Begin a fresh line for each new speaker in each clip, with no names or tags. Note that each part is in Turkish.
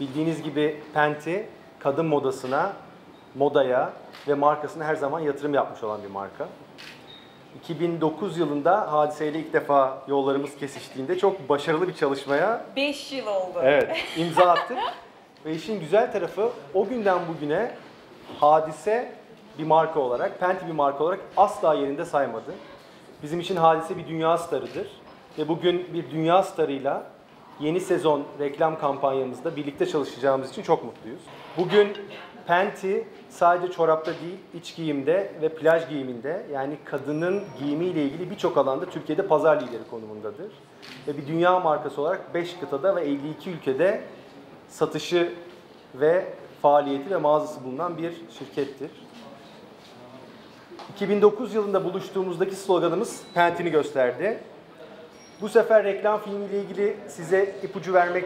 Bildiğiniz gibi Penti kadın modasına, modaya ve markasına her zaman yatırım yapmış olan bir marka. 2009 yılında hadiseyle ilk defa yollarımız kesiştiğinde çok başarılı bir çalışmaya
5 yıl oldu.
Evet, imza attık. Ve işin güzel tarafı o günden bugüne Hadise bir marka olarak, Penti bir marka olarak asla yerinde saymadı. Bizim için Hadise bir dünya starıdır. Ve bugün bir dünya starıyla yeni sezon reklam kampanyamızda birlikte çalışacağımız için çok mutluyuz. Bugün Penti sadece çorapta değil, iç giyimde ve plaj giyiminde yani kadının giyimiyle ilgili birçok alanda Türkiye'de pazar lideri konumundadır. Ve bir dünya markası olarak 5 kıtada ve 52 ülkede satışı ve faaliyeti ve mağazası bulunan bir şirkettir. 2009 yılında buluştuğumuzdaki sloganımız Penti'ni gösterdi. Bu sefer reklam filmiyle ilgili size ipucu vermek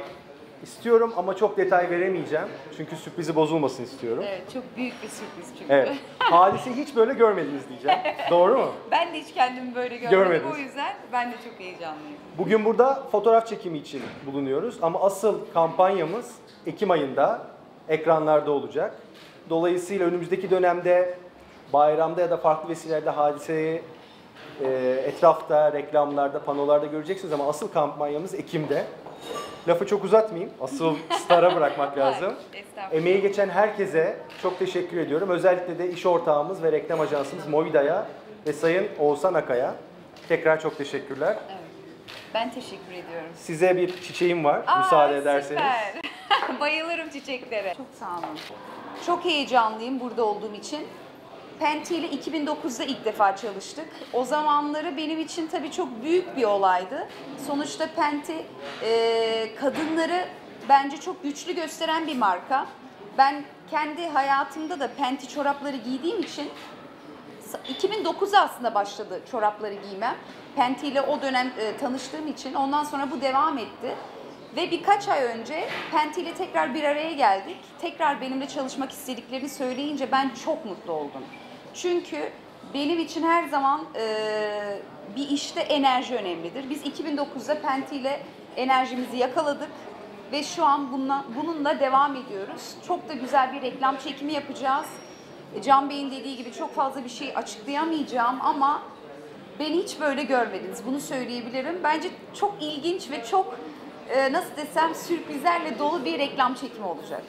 istiyorum ama çok detay veremeyeceğim. Çünkü sürprizi bozulmasın istiyorum.
Evet, çok büyük bir sürpriz çünkü.
Evet. Hadise hiç böyle görmediniz diyeceğim. Doğru mu?
Ben de hiç kendimi böyle görmedim.
Görmediniz.
O yüzden ben de çok heyecanlıyım.
Bugün burada fotoğraf çekimi için bulunuyoruz ama asıl kampanyamız Ekim ayında ekranlarda olacak. Dolayısıyla önümüzdeki dönemde bayramda ya da farklı vesilelerde hadiseyi etrafta, reklamlarda, panolarda göreceksiniz ama asıl kampanyamız Ekim'de. Lafı çok uzatmayayım. Asıl stara bırakmak lazım. Emeği geçen herkese çok teşekkür ediyorum. Özellikle de iş ortağımız ve reklam ajansımız Movida'ya ve Sayın Oğuzhan Akay'a tekrar çok teşekkürler.
Evet. Ben teşekkür ediyorum.
Size bir çiçeğim var
Aa,
müsaade ederseniz.
Süper. Bayılırım çiçeklere. Çok sağ olun. Çok heyecanlıyım burada olduğum için. Penti ile 2009'da ilk defa çalıştık. O zamanları benim için tabii çok büyük bir olaydı. Sonuçta Penti e, kadınları bence çok güçlü gösteren bir marka. Ben kendi hayatımda da Penti çorapları giydiğim için 2009'da aslında başladı çorapları giymem. Penti ile o dönem e, tanıştığım için ondan sonra bu devam etti. Ve birkaç ay önce Penti ile tekrar bir araya geldik. Tekrar benimle çalışmak istediklerini söyleyince ben çok mutlu oldum. Çünkü benim için her zaman e, bir işte enerji önemlidir. Biz 2009'da Penti ile enerjimizi yakaladık ve şu an bununla, bununla devam ediyoruz. Çok da güzel bir reklam çekimi yapacağız. Can Bey'in dediği gibi çok fazla bir şey açıklayamayacağım ama beni hiç böyle görmediniz. Bunu söyleyebilirim. Bence çok ilginç ve çok e, nasıl desem sürprizlerle dolu bir reklam çekimi olacak.